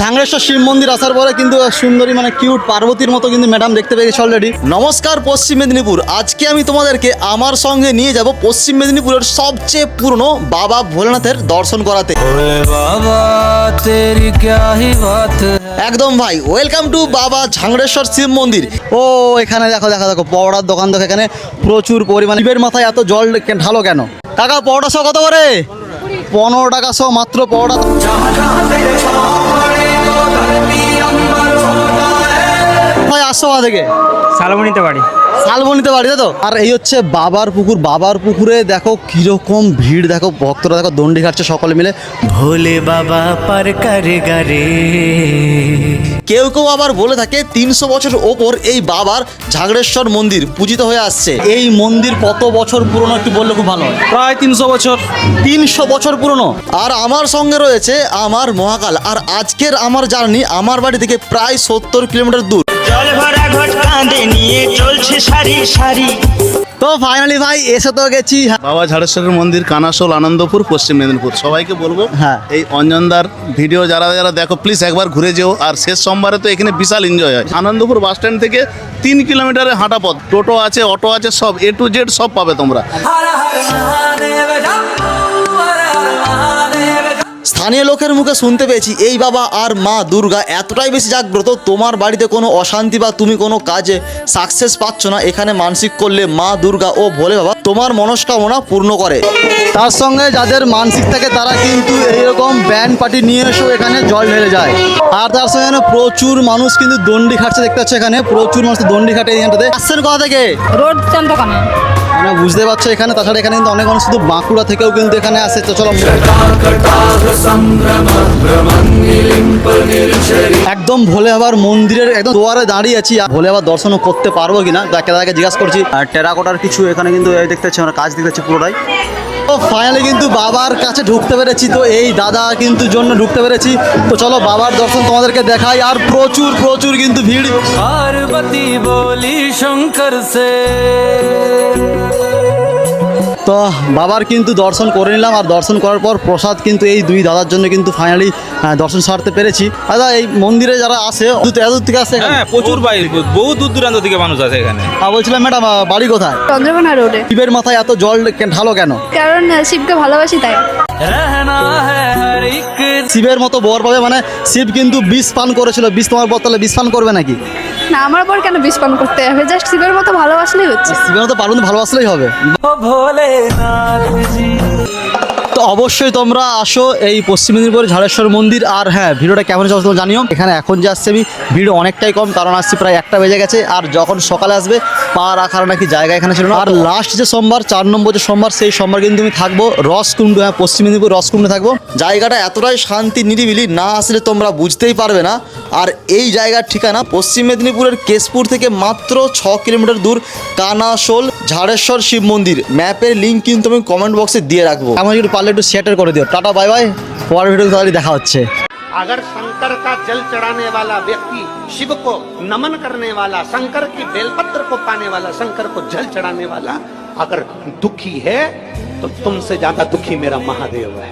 ঝাংরেশ্বর শিব মন্দির আসার পরে কিন্তু সুন্দরী মানে কিউট পার্বতীর মতো কিন্তু ম্যাডাম দেখতে পেয়েছি অলরেডি নমস্কার পশ্চিম মেদিনীপুর। আজকে আমি তোমাদেরকে আমার সঙ্গে নিয়ে যাব পশ্চিম মেদিনীপুরের সবচেয়ে পুরনো বাবা ভোলেনাথের দর্শন করাতে। একদম ভাই ওয়েলকাম টু বাবা ঝাংরেশ্বর শিব মন্দির। ও এখানে দেখো দেখো দেখো পড়ার দোকান দেখো এখানে প্রচুর পরিমাণে শিবের মাথায় এত জল ঢালো কেন? টাকা পড়াশো সহ কত করে? পনেরো টাকা সহ মাত্র পড়া ভাই আসো কোথা থেকে শালবনিতে বাড়ি শালবনিতে বাড়িতে তো? আর এই হচ্ছে বাবার পুকুর বাবার পুকুরে দেখো কীরকম ভিড় দেখো ভক্তরা দেখো দণ্ডি খাচ্ছে সকলে মিলে। ভোলে বাবা পার কারে গারে কেউ কেউ আবার বলে থাকে তিনশো বছর ওপর এই বাবার ঝাগড়েশ্বর মন্দির পূজিত হয়ে আসছে। এই মন্দির কত বছর পুরনো একটু বললে খুব ভালো প্রায় তিনশো বছর। তিনশো বছর পুরনো। আর আমার সঙ্গে রয়েছে আমার মহাকাল। আর আজকের আমার জার্নি আমার বাড়ি থেকে প্রায় সত্তর কিলোমিটার দূর। জল ভরা ঘট কাঁধে নিয়ে চলছে সারি সারি। তো ফাইনালি ভাই এসে তো গেছি। বাবা ঝাড়েশ্বরের মন্দির কানাসোল আনন্দপুর পশ্চিম মেদিনীপুর। সবাইকে বলব হ্যাঁ। এই অঞ্জনদার ভিডিও যারা যারা দেখো প্লিজ একবার ঘুরে যেও। আর শেষ সোমবারে তো এখানে বিশাল এনজয় হয়। আনন্দপুর বাস স্ট্যান্ড থেকে তিন কিলোমিটারের হাঁটা পথ। টোটো আছে অটো আছে সব এ টু জেড সব পাবে তোমরা। স্থানীয় লোকের মুখে শুনতে পেয়েছি, এই বাবা আর মা দুর্গা এতটাই বেশি জাগ্রত, তোমার বাড়িতে কোনো অশান্তি বা তুমি কোনো কাজে সাকসেস পাচ্ছ না, এখানে মানসিক করলে মা দুর্গা ও ভোলে বাবা তোমার মনস্কামনা পূর্ণ করে। তার সঙ্গে যাদের মানসিক থাকে, তারা কিন্তু এইরকম ব্যান্ড পার্টি নিয়ে এসেও এখানে জল ঢেলে যায়। আর তার সঙ্গে প্রচুর মানুষ কিন্তু দণ্ডি খাটছে, দেখতে পাচ্ছ এখানে, প্রচুর মানুষ দণ্ডি খাটে এইখানটাতে আসছেন কোথা থেকে? রোড চন্দ্রকোনা। বুঝতে পারছ এখানে, তাছাড়া এখানে কিন্তু অনেক মানুষ শুধু বাঁকুড়া থেকেও কিন্তু এখানে আসে, তো চলো একদম ভোলে আবার মন্দিরের একদম দুয়ারে দাঁড়িয়ে আছি। ভোলে আবার দর্শনও করতে পারব কিনা দেখে দেখে জিজ্ঞাসা করছি। আর টেরাকোটার কিছু এখানে কিন্তু দেখতে পাচ্ছি কাজ দেখতে পাচ্ছি পুরোটাই। তো ফাইনালি কিন্তু বাবার কাছে ঢুকতে পেরেছি, তো এই দাদা কিন্তু জন্য ঢুকতে পেরেছি। তো চলো বাবার দর্শন তোমাদেরকে দেখাই, আর প্রচুর প্রচুর কিন্তু ভিড়। পার্বতী বলি শঙ্কর সে তো বাবার কিন্তু দর্শন করে নিলাম আর দর্শন করার পর প্রসাদ কিন্তু এই দুই দাদার জন্য কিন্তু ফাইনালি দর্শন সারতে পেরেছি। দাদা এই মন্দিরে যারা আসে এত থেকে আসে হ্যাঁ, প্রচুর বাড়ি বহু দূর দূরান্ত থেকে মানুষ আসে এখানে। আর বলছিলাম ম্যাডাম বাড়ি কোথায়? চন্দ্রকোনা রোডে। শিবের মাথায় এত জল ঢালো কেন? কারণ শিবকে ভালোবাসি তাই। শিবের মতো বর পাবে মানে শিব কিন্তু বিষ পান করেছিল। বিষ তোমার বর তাহলে বিষ পান করবে নাকি? না আমার পর কেন বিস্পন করতে হবে? জাস্ট শিবের মতো ভালোবাসলেই হচ্ছে। শিবের মতো পালন ভালোবাসলেই হবে। ভোলেনাথ তো অবশ্যই তোমরা আসো এই পশ্চিম মেদিনীপুরের ঝাড়েশ্বর মন্দির আর হ্যাঁ ভিডিওটা কেমন চলছে জানিও। এখানে এখন যে আসছে আমি, ভিড় অনেকটাই কম, কারণ আসছি প্রায় একটা বেজে গেছে, আর যখন সকালে আসবে, পা রাখার নাকি জায়গা এখানে ছিল না। আর লাস্ট যে সোমবার, চার নম্বর যে সোমবার, সেই সোমবার কিন্তু আমি থাকব রসকুণ্ডু হ্যাঁ পশ্চিম মেদিনীপুর রসকুণ্ডে থাকব। জায়গাটা এতটাই শান্তি নিরিবিলি, না আসলে তোমরা বুঝতেই পারবে না। আর এই জায়গার ঠিকানা পশ্চিম মেদিনীপুরের কেশপুর থেকে মাত্র ছ কিলোমিটার দূর, কানাসোল ঝাড়েশ্বর শিব মন্দির। ম্যাপের লিঙ্ক কিন্তু আমি কমেন্ট বক্সে দিয়ে রাখব। আমার একটু পারলে একটু শেয়ার করে দিও টাটা বাই বাই পরের ভিডিও তাড়াতাড়ি দেখা হচ্ছে अगर शंकर का जल चढ़ाने वाला व्यक्ति शिव को नमन करने वाला शंकर की बेलपत्र को पाने वाला शंकर को जल चढ़ाने वाला अगर दुखी है तो तुमसे ज्यादा दुखी मेरा महादेव है